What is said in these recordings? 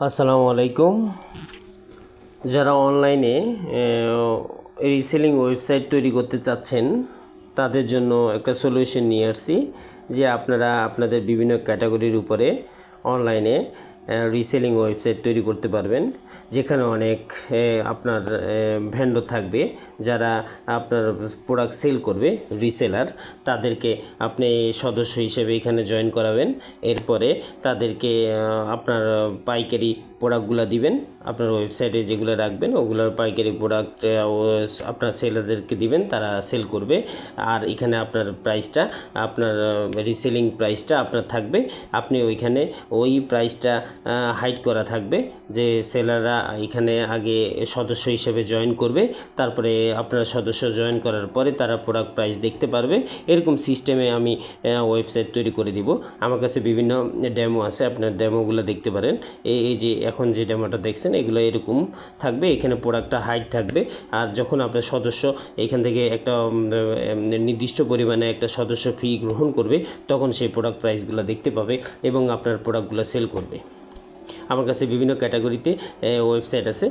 আসসালামু আলাইকুম। যারা অনলাইনে রিসেলিং ওয়েবসাইট তৈরি করতে চাচ্ছেন, তাদের জন্য একটা সলিউশন নিয়ে আসছি যে আপনারা আপনাদের বিভিন্ন ক্যাটাগরির উপরে অনলাইনে রিসেলিং ওয়েবসাইট তৈরি করতে পারবেন, যেখানে অনেক আপনার ভ্যান্ডর থাকবে যারা আপনার প্রোডাক্ট সেল করবে রিসেলার তাদেরকে আপনি সদস্য হিসেবে এখানে জয়েন করাবেন, এরপরে তাদেরকে আপনার পাইকারি প্রোডাক্টগুলো দিবেন, আপনার ওয়েবসাইটে যেগুলো রাখবেন, ওগুলোর পাইকারি প্রোডাক্ট আপনার সেলারদেরকে দিবেন, তারা সেল করবে, আর এখানে আপনার প্রাইসটা আপনার রিসেলিং প্রাইসটা আপনার থাকবে, আপনি ওইখানে ওই প্রাইসটা হাইড করা থাকবে যে সেলাররা এখানে আগে সদস্য হিসেবে জয়েন করবে, তারপরে আপনার সদস্য জয়েন করার পরে তারা প্রোডাক্ট প্রাইস দেখতে পারবে। এরকম সিস্টেমে আমি ওয়েবসাইট তৈরি করে দিব। আমার কাছে বিভিন্ন ডেমো আছে, আপনার ডেমোগুলো দেখতে পারেন। এই যে এখন যে ডেমোটা দেখছেন, এগুলো এরকম থাকবে। এখানে প্রোডাক্টটা হাইট থাকবে। আর যখন আপনার সদস্য এখান থেকে একটা নির্দিষ্ট পরিমাণে একটা সদস্য ফি গ্রহণ করবে, তখন সেই প্রোডাক্ট প্রাইসগুলো দেখতে পাবে এবং আপনার প্রোডাক্টগুলো সেল করবে। আমার কাছে বিভিন্ন ক্যাটাগরিতে ওয়েবসাইট আছে।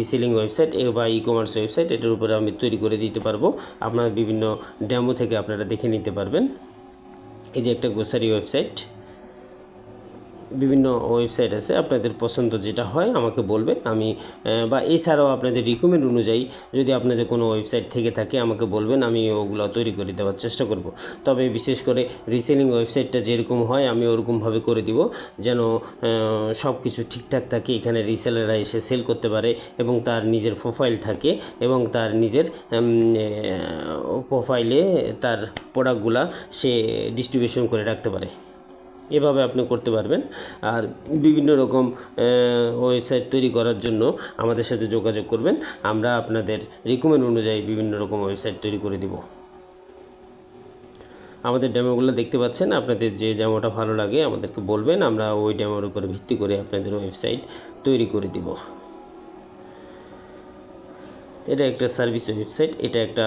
রিসেলিং ওয়েবসাইট বা ই কমার্স ওয়েবসাইট এটার উপরে আমি তৈরি করে দিতে পারব। আপনার বিভিন্ন ডেমো থেকে আপনারা দেখে নিতে পারবেন। এই যে একটা গ্রোসারি ওয়েবসাইট বিভিন্ন ওয়েবসাইট আছে, আপনাদের পছন্দ যেটা হয় আমাকে বলবেন। আমি বা এছাড়াও আপনাদের রিকমেন্ড অনুযায়ী যদি আপনাদের কোনো ওয়েবসাইট থেকে থাকে আমাকে বলবেন, আমি ওগুলো তৈরি করে দেওয়ার চেষ্টা করব। তবে বিশেষ করে রিসেলিং ওয়েবসাইটটা যেরকম হয়, আমি ওরকমভাবে করে দিব যেন সব কিছু ঠিকঠাক থাকে, এখানে রিসেলাররা এসে সেল করতে পারে এবং তার নিজের প্রোফাইল থাকে এবং তার নিজের প্রোফাইলে তার প্রোডাক্টগুলা সে ডিস্ট্রিবিউশন করে রাখতে পারে। এভাবে আপনি করতে পারবেন। আর বিভিন্ন রকম ওয়েবসাইট তৈরি করার জন্য আমাদের সাথে যোগাযোগ করবেন। আমরা আপনাদের রিকমেন্ড অনুযায়ী বিভিন্ন রকম ওয়েবসাইট তৈরি করে দিব। আমাদের ডেমোগুলো দেখতে পাচ্ছেন। আপনাদের যে ডেমোটা ভালো লাগে আমাদেরকে বলবেন। আমরা ওই ডেমোর উপর ভিত্তি করে আপনাদের ওয়েবসাইট তৈরি করে দিব। এটা একটা সার্ভিস ওয়েবসাইট এটা একটা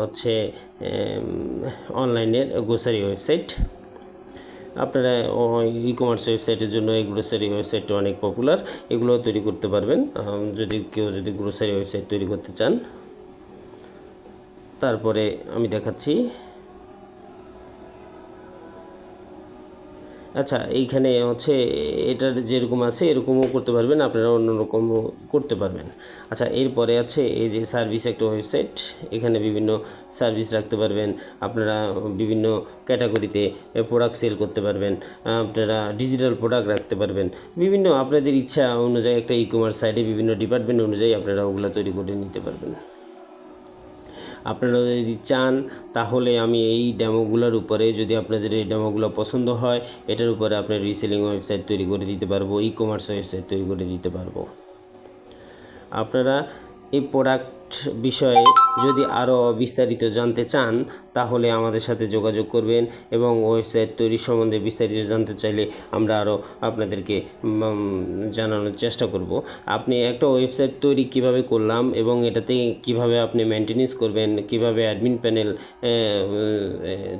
হচ্ছে অনলাইনের গ্রোসারি ওয়েবসাইট আপনারা ই কমার্স ওয়েবসাইটের জন্য এই গ্রোসারি ওয়েবসাইটটা অনেক পপুলার এগুলোও তৈরি করতে পারবেন। যদি কেউ যদি গ্রোসারি ওয়েবসাইট তৈরি করতে চান। তারপরে আমি দেখাচ্ছি আচ্ছা এইখানে হচ্ছে এটার যেরকম আছে, এরকমও করতে পারবেন, আপনারা অন্যরকমও করতে পারবেন। আচ্ছা এরপরে আছে এই যে সার্ভিস একটা ওয়েবসাইট, এখানে বিভিন্ন সার্ভিস রাখতে পারবেন, আপনারা বিভিন্ন ক্যাটাগরিতে প্রোডাক্ট সেল করতে পারবেন, আপনারা ডিজিটাল প্রোডাক্ট রাখতে পারবেন, বিভিন্ন আপনাদের ইচ্ছা অনুযায়ী একটা ই কমার্স সাইটে বিভিন্ন ডিপার্টমেন্ট অনুযায়ী আপনারা ওগুলো তৈরি করে নিতে পারবেন। আপনারা যদি চান, তাহলে আমি এই ডেমোগুলোর উপরে যদি আপনাদের এই ডেমোগুলো পছন্দ হয়, এটার উপরে আপনার রিসেলিং ওয়েবসাইট তৈরি করে দিতে পারব ই কমার্স ওয়েবসাইট তৈরি করে দিতে পারব। আপনারা এই প্রোডাক্ট বিষয়ে যদি আরও বিস্তারিত জানতে চান, তাহলে আমাদের সাথে যোগাযোগ করবেন এবং ওয়েবসাইট তৈরির সম্বন্ধে বিস্তারিত জানতে চাইলে আমরা আরও আপনাদেরকে জানানোর চেষ্টা করব। আপনি একটা ওয়েবসাইট তৈরি কীভাবে করলাম এবং এটাতে কীভাবে আপনি মেনটেনেন্স করবেন, কীভাবে অ্যাডমিন প্যানেল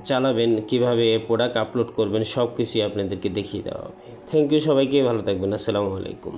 চালাবেন, কীভাবে প্রোডাক্ট আপলোড করবেন সব কিছুই আপনাদেরকে দেখিয়ে দেওয়া হবে। থ্যাংক ইউ সবাইকে, ভালো থাকবেন, আসসালামু আলাইকুম।